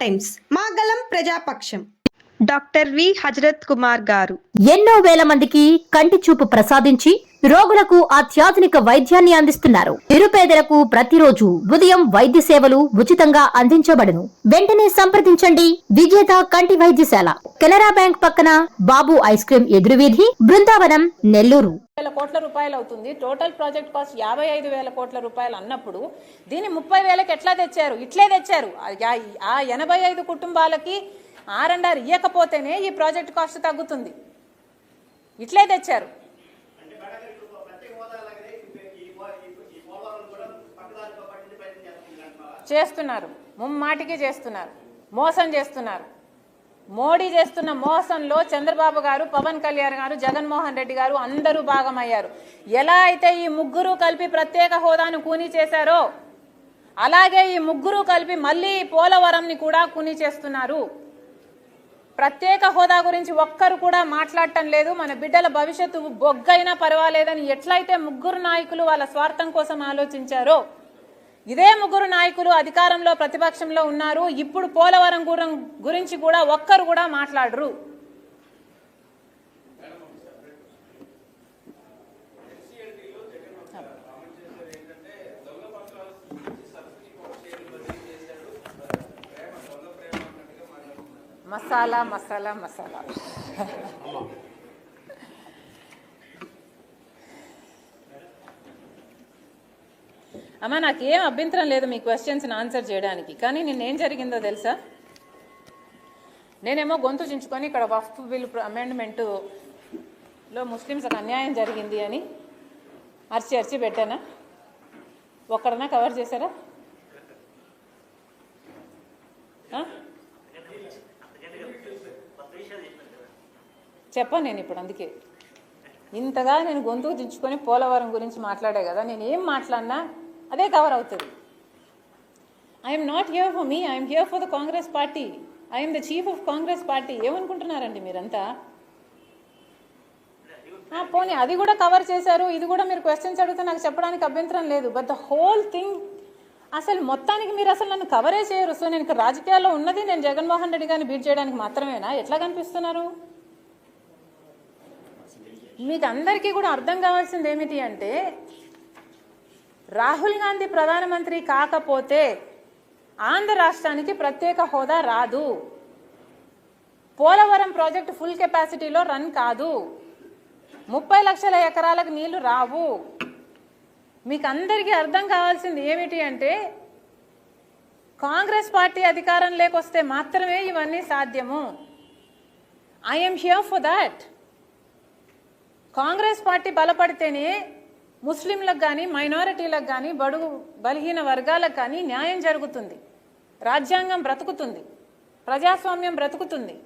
Times. మాగలం ప్రజాపక్షం. Doctor V. Hazrat Kumar గారు. ఎన్నో వేల మందికి కంటి చూపు ప్రసాదించి రోగులకు అత్యాధునిక వైద్యాన్ని అందిస్తున్నారు. నిరుపేదలకు ప్రతిరోజు ఉదయం వైద్య సేవలు ఉచితంగా అందించబడును. వెంటనే సంప్రదించండి. విజేత కంటి వైద్యశాల. కెనరా బ్యాంక్ పక్కన బాబు ఐస్ క్రీమ్ ఎదురువీధి బృందావనం నెల్లూరు. వేల కోట్ల రూపాయలు అవుతుంది. టోటల్ ప్రాజెక్ట్ కాస్ట్ యాభై ఐదు వేల కోట్ల రూపాయలు అన్నప్పుడు దీన్ని ముప్పై వేలకు ఎట్లా తెచ్చారు? ఇట్లే తెచ్చారు. ఆ ఆ ఎనభై ఐదు కుటుంబాలకి ఆర్ అండ్ ఆర్ ఇవ్వకపోతేనే ఈ ప్రాజెక్ట్ కాస్ట్ తగ్గుతుంది. ఇట్లే తెచ్చారు. చేస్తున్నారు. ముమ్మాటికి చేస్తున్నారు. మోసం చేస్తున్నారు. మోడీ చేస్తున్న మోసంలో చంద్రబాబు గారు పవన్ కళ్యాణ్ గారు జగన్మోహన్ రెడ్డి గారు అందరూ భాగమయ్యారు. ఎలా అయితే ఈ ముగ్గురు కలిపి ప్రత్యేక హోదాను కూని చేశారో అలాగే ఈ ముగ్గురు కలిపి మళ్ళీ పోలవరంని కూడా కూని చేస్తున్నారు. ప్రత్యేక హోదా గురించి ఒక్కరు కూడా మాట్లాడటం లేదు. మన బిడ్డల భవిష్యత్తు బొగ్గైనా పర్వాలేదని ఎట్లయితే ముగ్గురు నాయకులు వాళ్ళ స్వార్థం కోసం ఆలోచించారో ఇదే ముగ్గురు నాయకులు అధికారంలో ప్రతిపక్షంలో ఉన్నారు. ఇప్పుడు పోలవరం గురం- గురించి కూడా ఒక్కరు కూడా మాట్లాడరు. మసాలా మసాలా మసాలా. అమ్మ నాకేం అభ్యంతరం లేదు మీ క్వశ్చన్స్ని ఆన్సర్ చేయడానికి. కానీ నిన్నేం జరిగిందో తెలుసా? నేనేమో గొంతు చించుకొని ఇక్కడ వఫ్ బిల్ అమెండ్మెంటులో ముస్లిమ్స్కి అన్యాయం జరిగింది అని అరిచి అరిచి పెట్టానా? ఒక్కడన్నా కవర్ చేశారా? చెప్పాను నేను ఇప్పుడు అందుకే. ఇంతగా నేను గొంతుకు దించుకొని పోలవరం గురించి మాట్లాడే కదా నేను ఏం మాట్లాడినా అదే కవర్ అవుతుంది I'm not here for me I'm here for the Congress party I'm the chief of Congress party ఏమనుకుంటున్నారండి మీరంతా? పోనీ అది కూడా కవర్ చేశారు ఇది కూడా మీరు క్వశ్చన్స్ అడిగితే నాకు చెప్పడానికి అభ్యంతరం లేదు. బట్ ద హోల్ థింగ్ అసలు మొత్తానికి మీరు అసలు నన్ను కవరే చేయరు. సో నేను ఇక్కడ రాజకీయాల్లో ఉన్నది నేను జగన్మోహన్ రెడ్డి గారిని బీట్ చేయడానికి మాత్రమేనా? ఎట్లా కనిపిస్తున్నారు? మీకు అందరికీ కూడా అర్థం కావాల్సింది ఏమిటి అంటే రాహుల్ గాంధీ ప్రధానమంత్రి కాకపోతే ఆంధ్ర రాష్ట్రానికి ప్రత్యేక హోదా రాదు. పోలవరం ప్రాజెక్టు ఫుల్ కెపాసిటీలో రన్ కాదు. ముప్పై లక్షల ఎకరాలకు నీళ్ళు రావు. మీకు అందరికీ అర్థం కావాల్సింది ఏమిటి అంటే కాంగ్రెస్ పార్టీ అధికారం లేకొస్తే మాత్రమే ఇవన్నీ సాధ్యము. I'm here for that Congress party బలపడితేనే ముస్లింలకు కానీ మైనారిటీలకు కానీ బడుగు బలహీన వర్గాలకు కానీ న్యాయం జరుగుతుంది. రాజ్యాంగం బ్రతుకుతుంది. ప్రజాస్వామ్యం బ్రతుకుతుంది.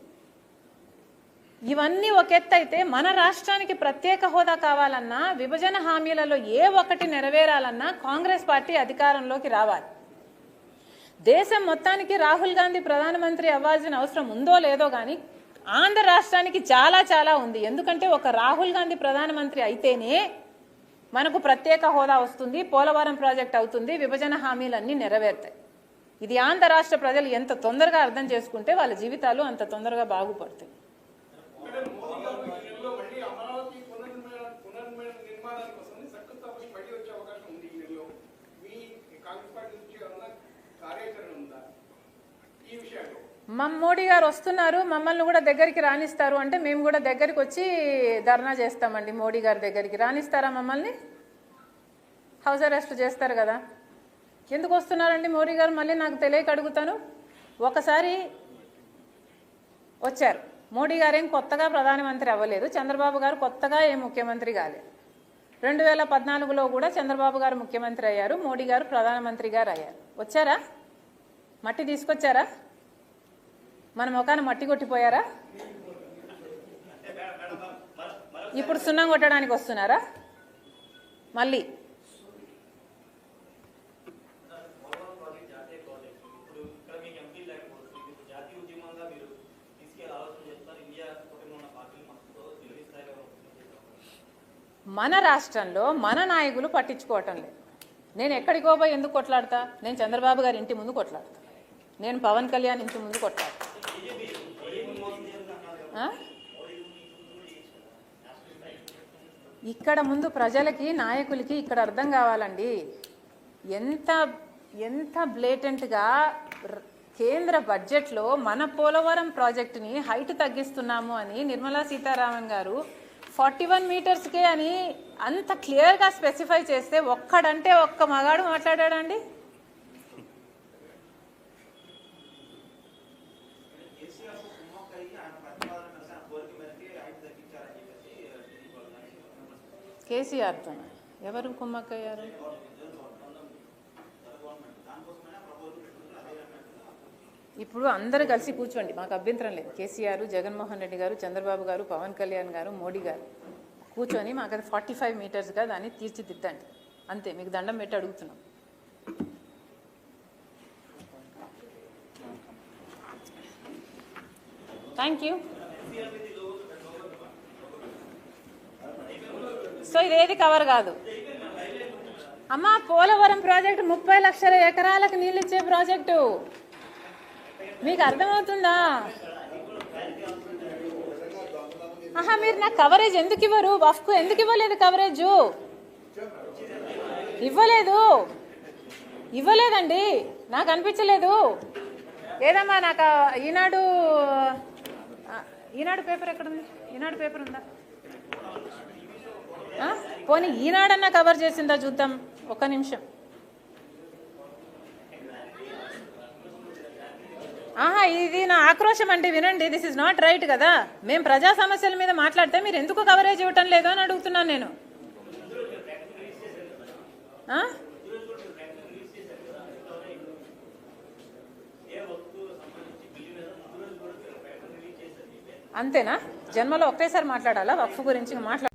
ఇవన్నీ ఒక ఎత్తైతే మన రాష్ట్రానికి ప్రత్యేక హోదా కావాలన్నా విభజన హామీలలో ఏ ఒక్కటి నెరవేరాలన్నా కాంగ్రెస్ పార్టీ అధికారంలోకి రావాలి. దేశం మొత్తానికి రాహుల్ గాంధీ ప్రధానమంత్రి అవ్వాల్సిన అవసరం ఉందో లేదో కానీ ఆంధ్ర రాష్ట్రానికి చాలా చాలా ఉంది. ఎందుకంటే ఒక రాహుల్ గాంధీ ప్రధానమంత్రి అయితేనే మనకు ప్రత్యేక హోదా వస్తుంది పోలవరం ప్రాజెక్ట్ అవుతుంది విభజన హామీలన్నీ నెరవేరుతాయి. ఇది ఆంధ్ర రాష్ట్ర ప్రజలు ఎంత తొందరగా అర్థం చేసుకుంటే వాళ్ళ జీవితాలు అంత తొందరగా బాగుపడతాయి మళ్ళీ అమరావతి పునర్నిర్మాణ పునర్నిర్మాణానికి కోసం శంకుస్థాపన మళ్ళీ వచ్చే అవకాశం ఉంది ఈ నెలలో మీ కాంగ్రెస్ పార్టీ నుంచి ఏమన్నా కార్యాచరణ ఉందా ఈ విషయంలో మోడీ గారు వస్తున్నారు మమ్మల్ని కూడా దగ్గరికి రాణిస్తారు అంటే మేము కూడా దగ్గరికి వచ్చి ధర్నా చేస్తామండి. మోడీ గారి దగ్గరికి. రాణిస్తారా మమ్మల్ని? హౌస్ అరెస్ట్ చేస్తారు కదా. ఎందుకు వస్తున్నారండి మోడీ గారు? మళ్ళీ నాకు తెలియక అడుగుతాను. ఒకసారి వచ్చారు. మోడీ గారు ఏం కొత్తగా ప్రధానమంత్రి అవ్వలేదు. చంద్రబాబు గారు కొత్తగా ఏం ముఖ్యమంత్రి కాలేదు రెండు వేల పద్నాలుగులో కూడా చంద్రబాబు గారు ముఖ్యమంత్రి అయ్యారు. మోడీ గారు ప్రధానమంత్రి గారు అయ్యారు. వచ్చారా? మట్టి తీసుకొచ్చారా? మన ముఖాన్ని మట్టి కొట్టిపోయారా? ఇప్పుడు సున్నం కొట్టడానికి వస్తున్నారా? మళ్ళీ. మన రాష్ట్రంలో మన నాయకులు పట్టించుకోవటం లేదు. నేను ఎక్కడికో పోయి ఎందుకు కొట్లాడతా? నేను చంద్రబాబు గారి ఇంటి ముందు కొట్లాడతా. నేను పవన్ కళ్యాణ్ ఇంటి ముందు కొట్టాను ఇక్కడ ముందు ప్రజలకి నాయకులకి ఇక్కడ అర్థం కావాలండి. ఎంత ఎంత బ్లేటెంట్గా కేంద్ర బడ్జెట్లో మన పోలవరం ప్రాజెక్టుని హైట్ తగ్గిస్తున్నాము అని నిర్మలా సీతారామన్ గారు ఫార్టీ వన్ మీటర్స్కే అని అంత క్లియర్గా స్పెసిఫై చేస్తే ఒక్కడంటే ఒక్క మగాడు మాట్లాడాడండి కేసీఆర్తో ఎవరు కుమ్మక్కయ్యారు? ఇప్పుడు అందరూ కలిసి కూర్చోండి. మాకు అభ్యంతరం లేదు. కేసీఆర్ జగన్మోహన్ రెడ్డి గారు చంద్రబాబు గారు పవన్ కళ్యాణ్ గారు మోడీ గారు. కూర్చొని మాకు అది ఫార్టీ ఫైవ్ మీటర్స్గా దాన్ని తీర్చిదిద్దండి. అంతే. మీకు దండం పెట్టి అడుగుతున్నాం. థ్యాంక్ యూ సో ఇదేది కవర్ కాదు. అమ్మా పోలవరం ప్రాజెక్టు ముప్పై లక్షల ఎకరాలకు నీళ్ళు ఇచ్చే ప్రాజెక్టు. మీకు అర్థమవుతుందా? ఆహా మీరు నాకు కవరేజ్ ఎందుకు ఇవ్వరు? వఫ్కు ఎందుకు ఇవ్వలేదు కవరేజ్ ఇవ్వలేదు. ఇవ్వలేదండి. నాకు అనిపించలేదు. ఏదమ్మా నాకు ఈనాడు ఈనాడు పేపర్ ఎక్కడుంది ఈనాడు పేపర్ ఉందా? పోనీ ఈనాడన్నా కవర్ చేసిందా చూద్దాం. ఒక్క నిమిషం. ఆహా ఇది నా ఆక్రోశం అంటే వినండి దిస్ ఇస్ నాట్ రైట్ కదా. మేము ప్రజా సమస్యల మీద మాట్లాడితే మీరు ఎందుకు కవరేజ్ ఇవ్వటం లేదు అని అడుగుతున్నాను నేను. ఆ? అంతేనా? జన్మలో ఒకేసారి మాట్లాడాలా? వక్ఫ్ గురించి మాట్లాడ